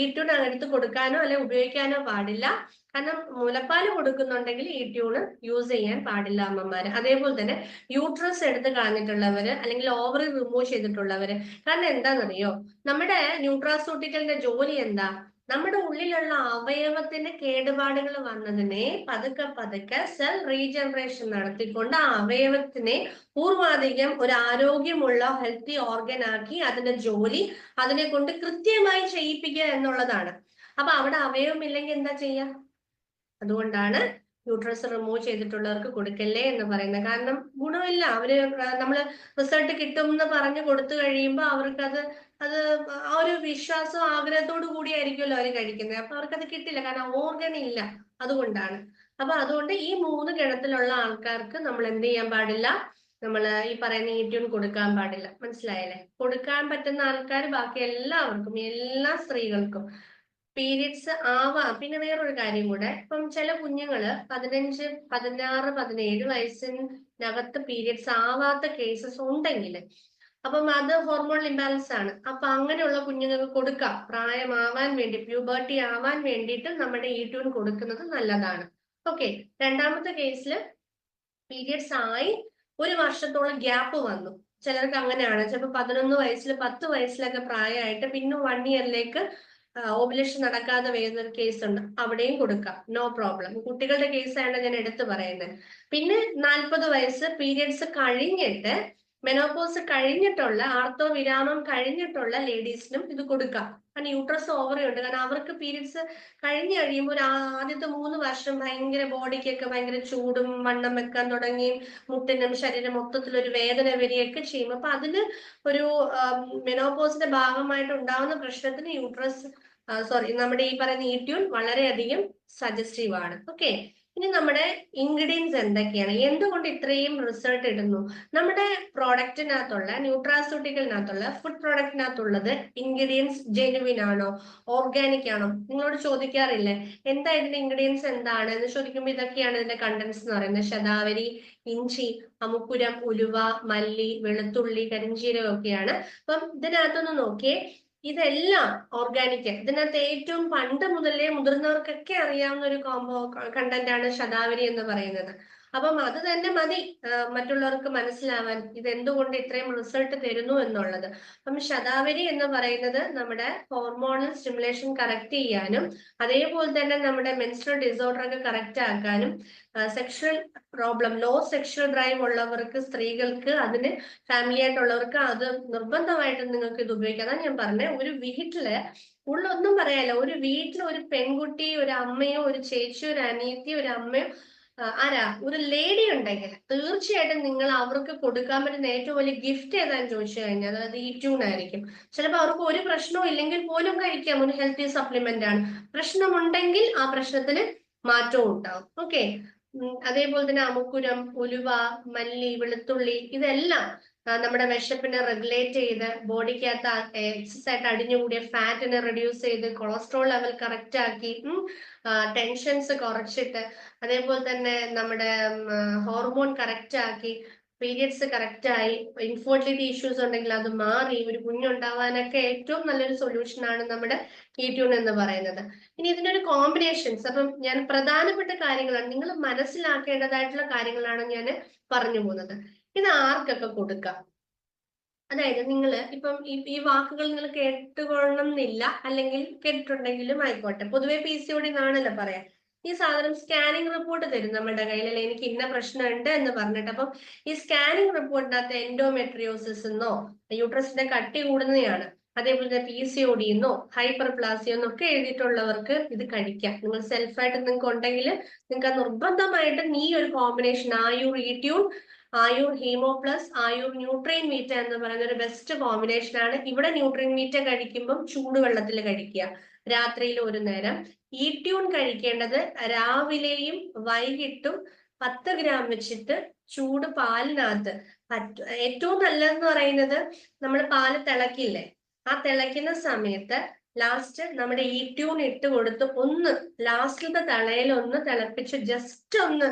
ഈ ട്യൂൺ എടുത്ത് കൊടുക്കാനോ അല്ലെ ഉപയോഗിക്കാനോ പാടില്ല. കാരണം മുലപ്പാൽ കൊടുക്കുന്നുണ്ടെങ്കിൽ ഈ ട്യൂണ് യൂസ് ചെയ്യാൻ പാടില്ല അമ്മമാര്. അതേപോലെ തന്നെ യൂട്രസ് എടുത്ത് കളഞ്ഞിട്ടുള്ളവര് അല്ലെങ്കിൽ ഓവറി റിമൂവ് ചെയ്തിട്ടുള്ളവര്. കാരണം എന്താണെന്നറിയോ നമ്മുടെ ന്യൂട്രാസൂട്ടിക്കലിന്റെ ജോലി എന്താ? നമ്മുടെ ഉള്ളിലുള്ള അവയവത്തിന് കേടുപാടുകൾ വന്നതിനെ പതുക്കെ പതുക്കെ സെൽ റീജനറേഷൻ നടത്തിക്കൊണ്ട് ആ അവയവത്തിനെ പൂർവാധികം ഒരു ആരോഗ്യമുള്ള ഹെൽത്തി ഓർഗൻ ആക്കി അതിന്റെ ജോലി അതിനെ കൊണ്ട് കൃത്യമായി ചെയ്യിപ്പിക്കുക എന്നുള്ളതാണ്. അപ്പൊ അവിടെ അവയവമില്ലെങ്കിൽ എന്താ ചെയ്യാ? അതുകൊണ്ടാണ് യൂട്രസ് റിമൂവ് ചെയ്തിട്ടുള്ളവർക്ക് കൊടുക്കല്ലേ എന്ന് പറയുന്നത്. കാരണം ഗുണമില്ല. അവർ നമ്മൾ റിസൾട്ട് കിട്ടും എന്ന് പറഞ്ഞു കൊടുത്തു കഴിയുമ്പോൾ അവർക്കത് അത് ആ ഒരു വിശ്വാസവും ആഗ്രഹത്തോടു കൂടിയായിരിക്കുമല്ലോ അവർ കഴിക്കുന്നത്. അപ്പൊ അവർക്കത് കിട്ടില്ല. കാരണം ഓർഗൻ ഇല്ല അതുകൊണ്ടാണ്. അപ്പൊ അതുകൊണ്ട് ഈ മൂന്ന് ഗണത്തിലുള്ള ആൾക്കാർക്ക് നമ്മൾ എന്ത് ചെയ്യാൻ പാടില്ല? നമ്മൾ ഈ പറയുന്ന ഏറ്റവും കൊടുക്കാൻ പാടില്ല. മനസ്സിലായല്ലേ? കൊടുക്കാൻ പറ്റുന്ന ആൾക്കാർ ബാക്കി എല്ലാവർക്കും എല്ലാ സ്ത്രീകൾക്കും പീരിയഡ്സ് ആവാ. പിന്നെ വേറൊരു കാര്യം കൂടെ. ഇപ്പം ചില കുഞ്ഞുങ്ങൾ പതിനഞ്ച് പതിനാറ് പതിനേഴ് വയസ്സിനകത്ത് പീരിയഡ്സ് ആവാത്ത കേസസ് ഉണ്ടെങ്കിൽ അപ്പം അത് ഹോർമോൺ ഇംബാലൻസ് ആണ്. അപ്പൊ അങ്ങനെയുള്ള കുഞ്ഞുങ്ങൾക്ക് കൊടുക്കാം. പ്രായമാവാൻ വേണ്ടി പ്യൂബേർട്ടി ആവാൻ വേണ്ടിയിട്ട് നമ്മുടെ ഈ ട്യൂൺ കൊടുക്കുന്നത് നല്ലതാണ്. ഓക്കെ രണ്ടാമത്തെ കേസിൽ പീരിയഡ്സ് ആയി ഒരു വർഷത്തോളം ഗ്യാപ്പ് വന്നു. ചിലർക്ക് അങ്ങനെയാണ്. ചിലപ്പോൾ പതിനൊന്ന് വയസ്സിൽ പത്ത് വയസ്സിലൊക്കെ പ്രായമായിട്ട് പിന്നെ വൺ ഇയറിലേക്ക് ഓബുലേഷൻ നടക്കാതെ വരുന്ന ഒരു കേസ് ഉണ്ട്. അവിടെയും കൊടുക്കാം. നോ പ്രോബ്ലം കുട്ടികളുടെ കേസാണ് ഞാൻ എടുത്തു പറയുന്നത് പിന്നെ നാൽപ്പത് വയസ്സ് പീരിയഡ്സ് കഴിഞ്ഞിട്ട് മെനോപോസ് കഴിഞ്ഞിട്ടുള്ള ആർത്തോ വിരാമം കഴിഞ്ഞിട്ടുള്ള ലേഡീസിനും ഇത് കൊടുക്കാം. കാരണം യൂട്രസ് ഓവറി ഉണ്ട്. കാരണം അവർക്ക് പീരീഡ്സ് കഴിഞ്ഞു കഴിയുമ്പോൾ ഒരു ആദ്യത്തെ മൂന്ന് വർഷം ഭയങ്കര ബോഡിക്കൊക്കെ ഭയങ്കര ചൂടും വണ്ണം വെക്കാൻ തുടങ്ങി മുട്ടിനും ശരീരം മൊത്തത്തിൽ ഒരു വേദന വരികയൊക്കെ ചെയ്യും. അപ്പൊ അതിന് ഒരു മെനോപോസിന്റെ ഭാഗമായിട്ട് ഉണ്ടാവുന്ന പ്രശ്നത്തിന് യൂട്രസ് സോറി നമ്മുടെ ഈ പറയുന്ന ഈ ട്യൂൺ വളരെയധികം സജസ്റ്റീവ് ആണ്. ഓക്കെ ഇനി നമ്മുടെ ഇൻഗ്രീഡിയൻസ് എന്തൊക്കെയാണ്? എന്തുകൊണ്ട് ഇത്രയും റിസൾട്ട് ഇടുന്നു? നമ്മുടെ പ്രോഡക്റ്റിനകത്തുള്ള ന്യൂട്രാസ്യൂട്ടിക്കലിനകത്തുള്ള ഫുഡ് പ്രോഡക്റ്റിനകത്തുള്ളത് ഇൻഗ്രീഡിയൻസ് ജെനുവിൻ ആണോ? ഓർഗാനിക് ആണോ? നിങ്ങളോട് ചോദിക്കാറില്ലേ? എന്താ ഇതിന്റെ ഇൻഗ്രീഡിയൻസ് എന്താണ്? എന്ന് ചോദിക്കുമ്പോൾ ഇതൊക്കെയാണ് ഇതിന്റെ കണ്ടന്റ്സ് എന്ന് പറയുന്നത്. ശതാവരി ഇഞ്ചി അമുക്കുരം ഉലുവ മല്ലി വെളുത്തുള്ളി കരിഞ്ചീരകം ഒക്കെയാണ്. അപ്പം ഇതിനകത്തൊന്ന് നോക്കിയേ. ഇതെല്ലാം ഓർഗാനിക് ഇതിനകത്ത് ഏറ്റവും പണ്ട് മുതലേ മുതിർന്നവർക്കൊക്കെ അറിയാവുന്ന ഒരു കോംബോ കണ്ടന്റ് ആണ് ശതാവരി എന്ന് പറയുന്നത്. അപ്പം അത് തന്നെ മതി. മറ്റുള്ളവർക്ക് മനസ്സിലാവാൻ ഇത് എന്തുകൊണ്ട് ഇത്രയും റിസൾട്ട് തരുന്നു എന്നുള്ളത്. അപ്പം ശതാവരി എന്ന് പറയുന്നത് നമ്മുടെ ഹോർമോണൽ സ്റ്റിമുലേഷൻ കറക്റ്റ് ചെയ്യാനും അതേപോലെ തന്നെ നമ്മുടെ മെൻസ്ട്രൽ ഡിസോർഡർ ഒക്കെ കറക്റ്റ് ആക്കാനും sexual problem low sexual drive ഉള്ളവർക്ക് സ്ത്രീകൾക്ക് അതിന് ഫാമിലി ആയിട്ടുള്ളവർക്ക് അത് നിർബന്ധമായിട്ടും നിങ്ങൾക്ക് ഇത് ഉപയോഗിക്കാം. അതാണ് ഞാൻ പറഞ്ഞത് ഒരു വീട്ടിൽ ഉള്ളൊന്നും പറയാല്ല. ഒരു വീട്ടിൽ ഒരു പെൺകുട്ടി ഒരു അമ്മയോ ഒരു ചേച്ചിയോ ഒരു അനിയത്തി ഒരു അമ്മയോ ആരാ? ഒരു ലേഡി ഉണ്ടെങ്കിൽ തീർച്ചയായിട്ടും നിങ്ങൾ അവർക്ക് കൊടുക്കാൻ പറ്റുന്ന ഏറ്റവും വലിയ ഗിഫ്റ്റ് ഏതാന്ന് ചോദിച്ചു കഴിഞ്ഞാൽ അതായത് ഈ ട്യൂൺ ആയിരിക്കും. ചിലപ്പോൾ അവർക്ക് ഒരു പ്രശ്നവും ഇല്ലെങ്കിൽ പോലും കഴിക്കാം. ഒരു ഹെൽത്തി സപ്ലിമെന്റ് ആണ്. പ്രശ്നമുണ്ടെങ്കിൽ ആ പ്രശ്നത്തിന് മാറ്റവും ഉണ്ടാവും. ഓക്കെ അതേപോലെ തന്നെ അമുക്കുരം ഉലുവ മല്ലി വെളുത്തുള്ളി ഇതെല്ലാം നമ്മുടെ വിശപ്പിനെ റെഗുലേറ്റ് ചെയ്ത് ബോഡിക്കകത്ത് എക്സസ് ആയിട്ട് അടിഞ്ഞുകൂടിയ ഫാറ്റിനെ റെഡ്യൂസ് ചെയ്ത് കൊളസ്ട്രോൾ ലെവൽ കറക്റ്റ് ആക്കി ടെൻഷൻസ് കുറച്ചിട്ട് അതേപോലെ തന്നെ നമ്മുടെ ഹോർമോൺ കറക്റ്റ് ആക്കി പീരിയഡ്സ് കറക്റ്റ് ആയി ഇൻഫോർട്ടിലിറ്റി ഇഷ്യൂസ് ഉണ്ടെങ്കിൽ അത് മാറി ഒരു കുഞ്ഞുണ്ടാവാനൊക്കെ ഏറ്റവും നല്ലൊരു സൊല്യൂഷൻ ആണ് നമ്മുടെ കീറ്റ്യൂൺ എന്ന് പറയുന്നത്. ഇനി ഇതിന്റെ ഒരു കോമ്പിനേഷൻസ് അപ്പം ഞാൻ പ്രധാനപ്പെട്ട കാര്യങ്ങളാണ് നിങ്ങൾ മനസ്സിലാക്കേണ്ടതായിട്ടുള്ള കാര്യങ്ങളാണ് ഞാൻ പറഞ്ഞു പോകുന്നത്. ഇത് ആർക്കൊക്കെ കൊടുക്കാം? അതായത് നിങ്ങൾ ഇപ്പം ഈ ഈ വാക്കുകൾ നിങ്ങൾ കേട്ടുകൊള്ളണം എന്നില്ല അല്ലെങ്കിൽ കേട്ടിട്ടുണ്ടെങ്കിലും ആയിക്കോട്ടെ. പൊതുവെ പി സി ഒടി എന്നാണല്ലോ പറയാം. ഈ സാധനം സ്കാനിങ് റിപ്പോർട്ട് തരും നമ്മുടെ കയ്യിൽ. അല്ലെ എനിക്ക് ഇന്ന പ്രശ്നമുണ്ട് എന്ന് പറഞ്ഞിട്ട്. അപ്പം ഈ സ്കാനിങ് റിപ്പോർട്ടിനകത്ത് എൻഡോമെട്രിയോസിസ് എന്നോ യൂട്രസിന്റെ കട്ടി കൂടുന്നതാണ് അതേപോലെ തന്നെ പി സി ഒ ഡി എന്നോ ഹൈപ്പർ പ്ലാസിയോ എന്നൊക്കെ എഴുതിയിട്ടുള്ളവർക്ക് ഇത് കഴിക്കാം. നിങ്ങൾ സെൽഫായിട്ട് നിങ്ങൾക്ക് ഉണ്ടെങ്കിൽ നിങ്ങൾക്ക് നിർബന്ധമായിട്ട് നീ ഒരു combination Ayur E tune Ayur hemo plus Ayur Nutreen മീറ്റ എന്ന് പറയുന്ന ഒരു ബെസ്റ്റ് കോമ്പിനേഷൻ ആണ്. ഇവിടെ ന്യൂട്രീൻ മീറ്റ കഴിക്കുമ്പം ചൂടുവെള്ളത്തിൽ കഴിക്കുക. രാത്രിയിൽ ഒരു നേരം. ഈ ട്യൂൺ കഴിക്കേണ്ടത് രാവിലെയും വൈകിട്ടും പത്ത് ഗ്രാം വെച്ചിട്ട് ചൂട് പാലിനകത്ത് ഏറ്റവും നല്ലതെന്ന് പറയുന്നത് നമ്മൾ പാൽ തിളക്കില്ലേ? ആ തിളയ്ക്കുന്ന സമയത്ത് ലാസ്റ്റ് നമ്മുടെ ഈ ട്യൂൺ ഇട്ട് കൊടുത്ത് ഒന്ന് ലാസ്റ്റിലത്തെ തളയിൽ ഒന്ന് തിളപ്പിച്ച് ജസ്റ്റ് ഒന്ന്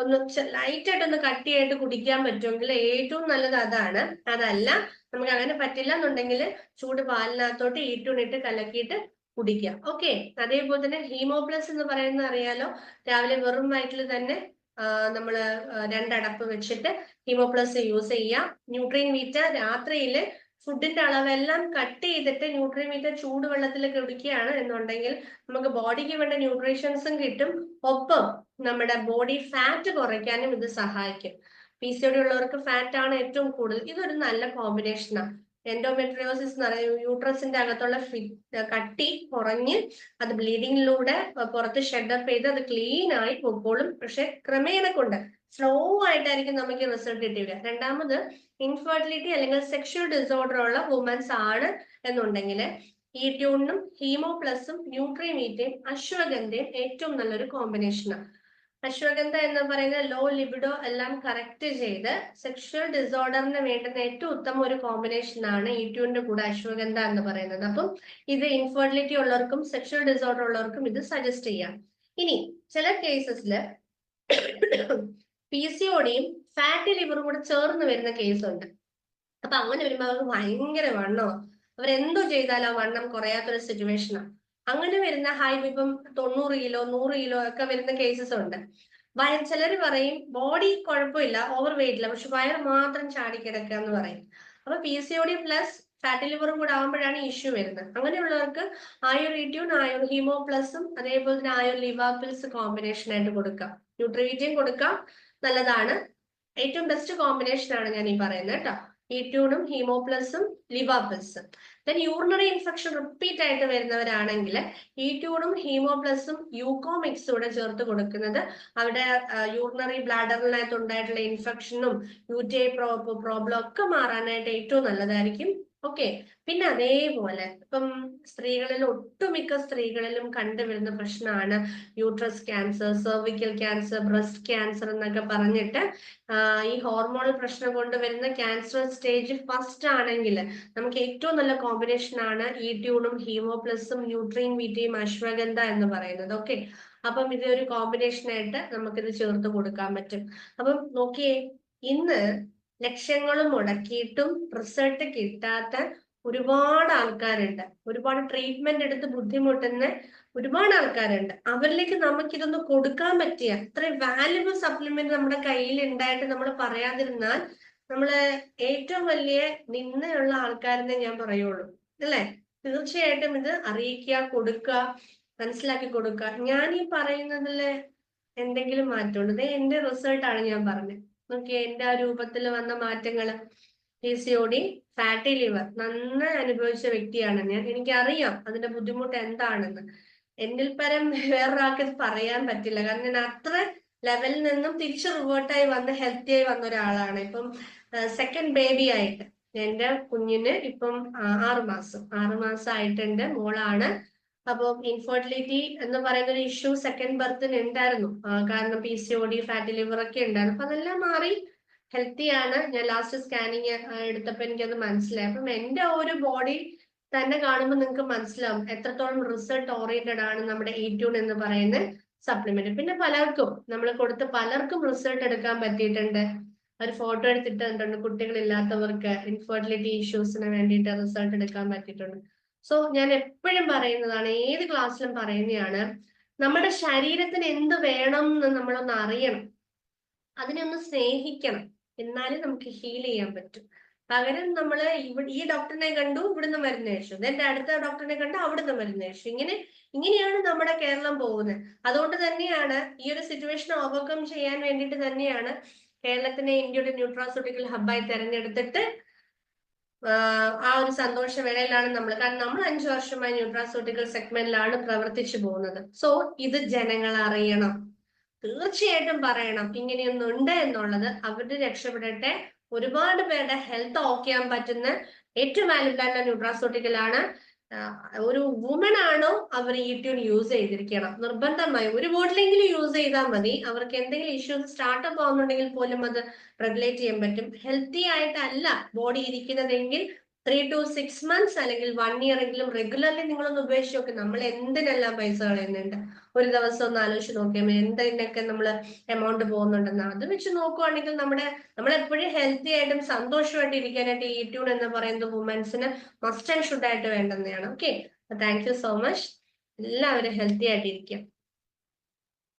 ഒന്ന് ലൈറ്റ് ആയിട്ട് ഒന്ന് കട്ടിയായിട്ട് കുടിക്കാൻ പറ്റുമെങ്കിൽ ഏറ്റവും നല്ലത് അതാണ്. അതല്ല നമുക്ക് അങ്ങനെ പറ്റില്ല എന്നുണ്ടെങ്കിൽ ചൂട് പാലിനകത്തോട്ട് ഈ ട്യൂൺ ഇട്ട് കലക്കിയിട്ട് കുടിക്കുക ഓക്കെ അതേപോലെ തന്നെ ഹീമോപ്ലസ് എന്ന് പറയുന്നത് അറിയാലോ? രാവിലെ വെറും വയറ്റിൽ തന്നെ നമ്മൾ രണ്ടടപ്പ് വെച്ചിട്ട് ഹീമോപ്ലസ് യൂസ് ചെയ്യാം. ന്യൂട്രീൻ വീറ്റ രാത്രിയിൽ ഫുഡിന്റെ അളവെല്ലാം കട്ട് ചെയ്തിട്ട് ന്യൂട്രിമീറ്റർ ചൂടുവെള്ളത്തിൽ കുടിക്കുകയാണ് എന്നുണ്ടെങ്കിൽ നമുക്ക് ബോഡിക്ക് വേണ്ട ന്യൂട്രീഷൻസും കിട്ടും. ഒപ്പം നമ്മുടെ ബോഡി ഫാറ്റ് കുറയ്ക്കാനും ഇത് സഹായിക്കും. പി സി ഒ ഉള്ളവർക്ക് ഫാറ്റ് ആണ് ഏറ്റവും കൂടുതൽ. ഇതൊരു നല്ല കോമ്പിനേഷനാണ് എൻഡോമെട്രിയോസിസ് എന്ന് പറയുന്നത് യൂട്രസിന്റെ അകത്തുള്ള കട്ടി കുറഞ്ഞ് അത് ബ്ലീഡിങ്ങിലൂടെ പുറത്ത് ഷെഡപ്പ് ചെയ്ത് അത് ക്ലീൻ ആയി പൊക്കോളും. പക്ഷെ ക്രമേണ കൊണ്ട് സ്ലോ ആയിട്ടായിരിക്കും നമുക്ക് റിസൾട്ട് കിട്ടിയില്ല രണ്ടാമത് ഇൻഫെർട്ടിലിറ്റി അല്ലെങ്കിൽ സെക്ഷൽ ഡിസോർഡർ ഉള്ള വുമൻസ് ആണ് എന്നുണ്ടെങ്കിൽ ഈ ട്യൂണിനും ഹീമോ പ്ലസും ന്യൂട്രിമീറ്റയും അശ്വഗന്ധയും ഏറ്റവും നല്ലൊരു കോമ്പിനേഷനാണ് അശ്വഗന്ധ എന്ന് പറയുന്ന ലോ ലിബിഡോ എല്ലാം കറക്റ്റ് ചെയ്ത് സെക്ഷൽ ഡിസോർഡറിന് വേണ്ടുന്ന ഏറ്റവും ഉത്തമ ഒരു കോമ്പിനേഷൻ ആണ് ട്യൂണിന്റെ കൂടെ അശ്വഗന്ധ എന്ന് പറയുന്നത്. അപ്പം ഇത് ഇൻഫെർട്ടിലിറ്റി ഉള്ളവർക്കും സെക്ഷൽ ഡിസോർഡർ ഉള്ളവർക്കും ഇത് സജസ്റ്റ് ചെയ്യാം. ഇനി ചില കേസസിൽ പി സി ഒടിയും ഫാറ്റി ലിവറും കൂടെ ചേർന്ന് വരുന്ന കേസുണ്ട് അപ്പൊ അങ്ങനെ വരുമ്പോൾ അവർക്ക് ഭയങ്കര വണ്ണമാണ് അവരെന്തോ ചെയ്താലും ആ വണ്ണം കുറയാത്തൊരു സിറ്റുവേഷനാണ് അങ്ങനെ വരുന്ന ഹൈ ഇപ്പം തൊണ്ണൂറ് കിലോ നൂറ് കിലോ ഒക്കെ വരുന്ന കേസസ് ഉണ്ട്. ചിലർ പറയും ബോഡി കുഴപ്പമില്ല ഓവർ വെയിറ്റ് ഇല്ല പക്ഷെ വയർ മാത്രം ചാടി ചാടിക്കിടക്കുക എന്ന് പറയും. അപ്പൊ P C O D plus fatty ലിവറും കൂടെ ആകുമ്പോഴാണ് ഇഷ്യൂ വരുന്നത്. അങ്ങനെയുള്ളവർക്ക് ആയുർ ഇറ്റ്യൂൺ ആയുർ ഹീമോ പ്ലസും അതേപോലെ തന്നെ ആയുർ പിൽസ് കോമ്പിനേഷൻ ആയിട്ട് കൊടുക്കാം. ന്യൂട്രീറ്റിയും കൊടുക്കാം. നല്ലതാണ്. ഏറ്റവും ബെസ്റ്റ് കോമ്പിനേഷൻ ആണ് ഞാൻ ഈ പറയുന്നത് കേട്ടോ. ഈറ്റ്യൂണും ഹീമോപ്ലസും ലിവാപ്ലസും ദെൻ യൂറിനറി ഇൻഫെക്ഷൻ റിപ്പീറ്റ് ആയിട്ട് വരുന്നവരാണെങ്കിൽ ഈറ്റ്യൂണും ഹീമോപ്ലസും യൂക്കോമിക്സും കൂടെ ചേർത്ത് കൊടുക്കുന്നത് അവിടെ യൂറിനറി ബ്ലാഡറിനകത്ത് ഉണ്ടായിട്ടുള്ള ഇൻഫെക്ഷനും യു ടി ഐ പ്രോബ്ലം ഒക്കെ മാറാനായിട്ട് ഏറ്റവും നല്ലതായിരിക്കും. ഓക്കെ. പിന്നെ അതേപോലെ ഇപ്പം സ്ത്രീകളിൽ ഒട്ടുമിക്ക സ്ത്രീകളിലും കണ്ടുവരുന്ന പ്രശ്നമാണ് uterus cancer cervical cancer breast cancer എന്നൊക്കെ പറഞ്ഞിട്ട് ഈ ഹോർമോണൽ പ്രശ്നം കൊണ്ട് വരുന്ന ക്യാൻസർ സ്റ്റേജ് ഫസ്റ്റ് ആണെങ്കിൽ നമുക്ക് ഏറ്റവും നല്ല കോമ്പിനേഷൻ ആണ് ഈ ട്യൂണും ഹീമോപ്ലസും ന്യൂട്രീൻ വീറ്റിയും അശ്വഗന്ധ എന്ന് പറയുന്നത്. ഓക്കെ. അപ്പം ഇത് ഒരു കോമ്പിനേഷൻ ആയിട്ട് നമുക്കിത് ചേർത്ത് കൊടുക്കാൻ പറ്റും. അപ്പം നോക്കിയേ ഇന്ന് ലക്ഷങ്ങളും മുടക്കിയിട്ടും റിസൾട്ട് കിട്ടാത്ത ഒരുപാട് ആൾക്കാരുണ്ട്. ഒരുപാട് ട്രീറ്റ്മെന്റ് എടുത്ത് ബുദ്ധിമുട്ടുന്ന ഒരുപാട് ആൾക്കാരുണ്ട്. അവരിലേക്ക് നമുക്ക് ഇതൊന്ന് കൊടുക്കാൻ പറ്റിയ അത്രയും വാല്യുബിൾ സപ്ലിമെന്റ് നമ്മുടെ കയ്യിൽ ഉണ്ടായിട്ട് നമ്മൾ പറയാതിരുന്നാൽ നമ്മൾ ഏറ്റവും വലിയ നിന്നയുള്ള ആൾക്കാരെന്നേ ഞാൻ പറയുള്ളൂ. അല്ലേ? തീർച്ചയായിട്ടും ഇത് അറിയിക്കുക കൊടുക്കുക മനസ്സിലാക്കി കൊടുക്കുക. ഞാൻ ഈ പറയുന്നതിൽ എന്തെങ്കിലും മാറ്റമുണ്ട്? ഇത് എന്റെ റിസൾട്ടാണ് ഞാൻ പറഞ്ഞത്. നോക്കിയേ എന്റെ ആ രൂപത്തിൽ വന്ന മാറ്റങ്ങൾ. P C O D fatty liver നന്നായി അനുഭവിച്ച വ്യക്തിയാണ് ഞാൻ. എനിക്കറിയാം അതിന്റെ ബുദ്ധിമുട്ട് എന്താണെന്ന്. എന്നിൽ പരം വേറൊരാൾക്ക് പറയാൻ പറ്റില്ല. കാരണം ഞാൻ അത്ര ലെവലിൽ നിന്നും തിരിച്ച് റിവേർട്ടായി വന്ന് ഹെൽത്തി ആയി വന്ന ഒരാളാണ്. ഇപ്പം സെക്കൻഡ് ബേബി ആയിട്ട്. എന്റെ കുഞ്ഞിന് ഇപ്പം ആറു മാസം. ആറു മാസം ആയിട്ടുണ്ട്. മോളാണ് അപ്പം ഇൻഫെർട്ടിലിറ്റി എന്ന് പറയുന്ന ഒരു ഇഷ്യൂ സെക്കൻഡ് ബർത്തിന് ഉണ്ടായിരുന്നു. കാരണം P C O D fatty liver ഒക്കെ ഉണ്ടായിരുന്നു. അപ്പൊ അതെല്ലാം മാറി. ഹെൽത്തി ആണ്. ഞാൻ ലാസ്റ്റ് സ്കാനിങ് എടുത്തപ്പോൾ എനിക്കത് മനസ്സിലായി. അപ്പം എന്റെ ഒരു ബോഡി തന്നെ കാണുമ്പോൾ നിങ്ങൾക്ക് മനസ്സിലാവും എത്രത്തോളം റിസൾട്ട് ഓറിയന്റഡ് ആണ് നമ്മുടെ ട്യൂൺ എന്ന് പറയുന്ന സപ്ലിമെന്റ് പിന്നെ പലർക്കും നമ്മൾ കൊടുത്ത് പലർക്കും റിസൾട്ട് എടുക്കാൻ പറ്റിയിട്ടുണ്ട്. ഒരു ഫോട്ടോ എടുത്തിട്ടുണ്ട്. കുട്ടികളില്ലാത്തവർക്ക് ഇൻഫെർട്ടിലിറ്റി ഇഷ്യൂസിന് വേണ്ടിയിട്ട് റിസൾട്ട് എടുക്കാൻ പറ്റിയിട്ടുണ്ട്. സോ ഞാൻ എപ്പോഴും പറയുന്നതാണ് ഏത് ക്ലാസ്സിലും പറയുന്നതാണ് നമ്മുടെ ശരീരത്തിന് എന്ത് വേണം എന്ന് നമ്മളൊന്ന് അറിയണം. അതിനെ ഒന്ന് സ്നേഹിക്കണം. എന്നാലേ നമുക്ക് ഹീൽ ചെയ്യാൻ പറ്റും. പകരം നമ്മൾ ഇവിടെ ഈ ഡോക്ടറിനെ കണ്ടു ഇവിടുന്ന് മരുന്ന് കഴിച്ചു. എന്റെ അടുത്ത ഡോക്ടറിനെ കണ്ടു അവിടുന്ന് മരുന്ന് കഴിച്ചു. ഇങ്ങനെ ഇങ്ങനെയാണ് നമ്മുടെ കേരളം പോകുന്നത്. അതുകൊണ്ട് തന്നെയാണ് ഈ ഒരു സിറ്റുവേഷൻ ഓവർകം ചെയ്യാൻ വേണ്ടിയിട്ട് തന്നെയാണ് കേരളത്തിനെ ഇന്ത്യയുടെ ന്യൂട്രാസ്യൂട്ടിക്കൽ ഹബ്ബായി തെരഞ്ഞെടുത്തിട്ട് ആ ഒരു സന്തോഷ വേളയിലാണ് നമ്മൾ കാരണം നമ്മൾ അഞ്ചു വർഷമായി ന്യൂട്രാസ്യൂട്ടിക്കൽ സെഗ്മെന്റിലാണ് പ്രവർത്തിച്ചു പോകുന്നത്. സോ ഇത് ജനങ്ങൾ അറിയണം. തീർച്ചയായിട്ടും പറയണം. ഇങ്ങനെയൊന്നുണ്ട് എന്നുള്ളത് അവർ രക്ഷപ്പെടട്ടെ. ഒരുപാട് പേരുടെ ഹെൽത്ത് ഓക്കെ ചെയ്യാൻ പറ്റുന്ന ഏറ്റവും വാല്യുബിൾ ആയിട്ടുള്ള ആഹ് ഒരു വുമൺ ആണോ അവർ ഈ ട്യൂൺ യൂസ് ചെയ്തിരിക്കണം നിർബന്ധമായി. ഒരു വേർഡിലെങ്കിലും യൂസ് ചെയ്താൽ മതി. അവർക്ക് എന്തെങ്കിലും ഇഷ്യൂസ് സ്റ്റാർട്ടപ്പ് ആവുന്നുണ്ടെങ്കിൽ പോലും അത് റെഗുലേറ്റ് ചെയ്യാൻ പറ്റും. ഹെൽത്തി ആയിട്ടല്ല ബോഡി ഇരിക്കുന്നതെങ്കിൽ ത്രീ ടു സിക്സ് മന്ത്സ് അല്ലെങ്കിൽ വൺ ഇയർ എങ്കിലും റെഗുലർലി നിങ്ങളൊന്ന് ഉപേക്ഷിച്ച് നോക്കി നമ്മൾ എന്തിനെല്ലാം പൈസ കളയുന്നുണ്ട്? ഒരു ദിവസം ഒന്ന് ആലോചിച്ച് നോക്കിയാൽ എന്തിനൊക്കെ നമ്മൾ എമൗണ്ട് പോകുന്നുണ്ടെന്ന് അത് വെച്ച് നോക്കുവാണെങ്കിൽ നമ്മുടെ നമ്മൾ എപ്പോഴും ഹെൽത്തി ആയിട്ടും സന്തോഷമായിട്ട് ഇരിക്കാനായിട്ട് ഈ ട്യൂൺ എന്ന് പറയുന്നത് വുമൻസിന് മസ്റ്റ് ആൻഡ് ഷുഡ് ആയിട്ട് വേണ്ടുന്നതാണ്. Okay thank you so much എല്ലാവരും ഹെൽത്തി ആയിട്ട് ഇരിക്കുക